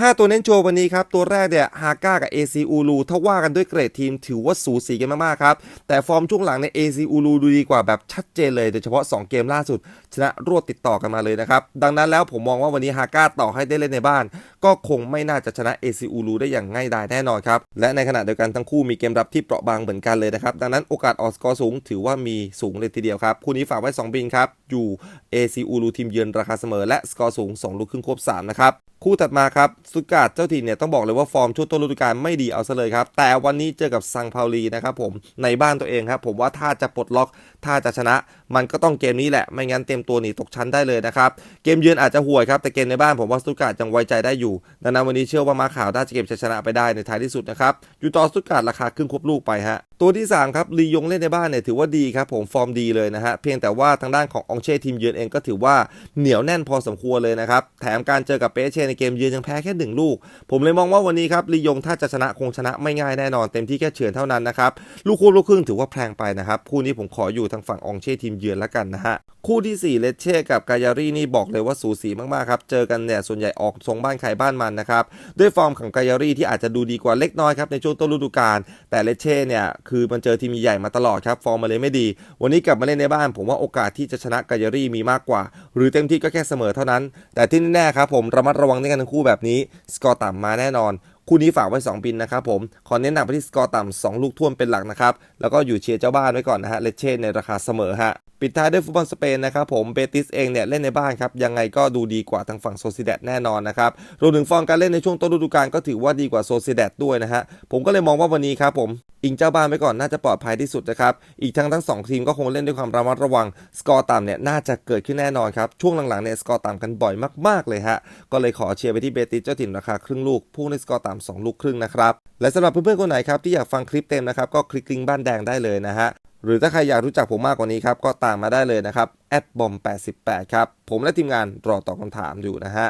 5 ตัวเน้นโชว์วันนี้ครับ ตัวแรกเนี่ยฮาก้ากับ AC อูลูถ้าว่ากันด้วยเกรดทีมถือว่าสูสีกันมาก ๆ ครับ แต่ฟอร์มช่วงหลังใน AC อูลูดูดีกว่าแบบชัดเจนเลยโดยเฉพาะ 2 เกมล่าสุด ชนะรวดติดต่อกันมาเลยนะครับ ดังนั้นแล้วผมมองว่าวันนี้ฮาก้าต่อให้ได้เล่นในบ้าน ก็คงไม่น่าจะชนะ AC อูลูได้อย่างง่ายดายแน่นอนครับ และในขณะเดียวกันทั้งคู่มีเกมรับที่เปราะบางเหมือนกันเลยนะครับ ดังนั้นโอกาสออกสกอร์สูงถือว่ามีสูงเลยทีเดียวครับ คู่นี้ฝากไว้ 2 บินครับ อยู่ AC อูลูทีมเยือนราคาเสมอและสกอร์สูง 2 ลูกครึ่งควบ3นะครับคู่ถัดมาครับสุการ์ดเจ้าถิ่นเนี่ยต้องบอกเลยว่าฟอร์มช่วงต้นฤดูกาลไม่ดีเอาซะเลยครับแต่วันนี้เจอกับซังพาวลีนะครับผมในบ้านตัวเองครับผมว่าถ้าจะปลดล็อกถ้าจะชนะ มันก็ต้องเกมนี้แหละ ไม่งั้นเต็มตัวหนีตกชั้นได้เลยนะครับเกมเยือนอาจจะห่วยครับแต่เกมในบ้านผมว่าสุการ์ดยังไว้ใจได้อยู่ดังนั้นวันนี้เชื่อว่ามาข่าวน่าจะเก็บชัยชนะไปได้ในท้ายที่สุดนะครับอยู่ต่อสุดการ์ดราคาครึ่งควบลูกไปฮะตัวที่สามครับลียงเล่นในบ้านเนี่ยถือว่าดีครับผมฟอร์มดีเลยนะฮะเพียงแต่ว่าทางด้านขององเช่ทีมเยือนเองก็ถือว่าเหนียวแน่นพอสมควรเลยนะครับแถมการเจอกับเปเช่ในเกมเยือนยังแพ้แค่หนึ่งลูก ผมเลยมองว่าวันนี้ครับลียงถ้าจะชนะคงชนะไม่ง่ายแน่นอนเต็มที่แค่เฉือนเท่านั้นนะครับลูกคู่ลูกครึ่งถือว่าแพงไปนะครับคู่นี้ผมขออยู่ทางฝั่งองเช่ทีมเยือนแล้วกันนะฮะคู่ที่สี่เลเช่กับกายารีนี่บอกเลยว่าสูสีมากๆครับเจอกันเนี่ยส่วนใหญ่ออกทรงบ้านใครบ้านมันนะครับด้วยฟอร์มของกายารีที่อาจจะดูดีกว่าเล็กน้อยครับในช่วงต้นฤดูกาลแต่เลเช่เนี่ยคือมันเจอทีมใหญ่มาตลอดครับ ฟอร์มมาเลยไม่ดี วันนี้กลับมาเล่นในบ้าน ผมว่าโอกาสที่จะชนะกายรีมีมากกว่า หรือเต็มที่ก็แค่เสมอเท่านั้น แต่ที่แน่ครับผมระมัดระวังในกันทั้งคู่แบบนี้ สกอร์ต่ำมาแน่นอนคู่นี้ฝากไว้2บินนะครับผม ขอเน้นหนักไปที่สกอร์ต่ำ2ลูกท่วมเป็นหลักนะครับ แล้วก็อยู่เชียร์เจ้าบ้านไว้ก่อนนะฮะเลเช่ในราคาเสมอฮะ ปิดท้ายด้วยฟุตบอลสเปนนะครับผม เบติสเองเนี่ยเล่นในบ้านครับ ยังไงก็ดูดีกว่าทางฝั่งโซซิเดตแน่นอนนะครับ รวมถึงฟอร์มการเล่นในช่วงต้นฤดูกาลก็ถือว่าดีกว่าโซซิเดตด้วยนะฮะ ผมก็เลยมองว่าวันนี้ครับผม อิงเจ้าบ้านไว้ก่อนน่าจะปลอดภัยที่สุดนะครับ อีกทั้งทั้งสองทีมก็คงเล่นด้วยความระมัดระวัง สกอร์ต่ำเนี่ยน่าจะเกิดขึ้นแน่นอนครับ ช่วงหลังๆเนี่ยสกอร์ต่ำกันบ่อยมากๆเลยฮะ ก็เลยขอเชียร์ไปที่เบติสเจ้าถิ่นราคาครึ่งลูกพุ่งในสกอร์ต่ำสองลูกครึ่งนะครับ และสำหรับเพื่อนๆคนไหนครับที่อยากฟังคลิปเต็มนะครับก็คลิกลิงก์บ้านแดงได้เลยนะฮะหรือถ้าใครอยากรู้จักผมมากกว่านี้ครับก็ตามมาได้เลยนะครับแอดบอม88 ครับผมและทีมงานรอตอบคำถามอยู่นะฮะ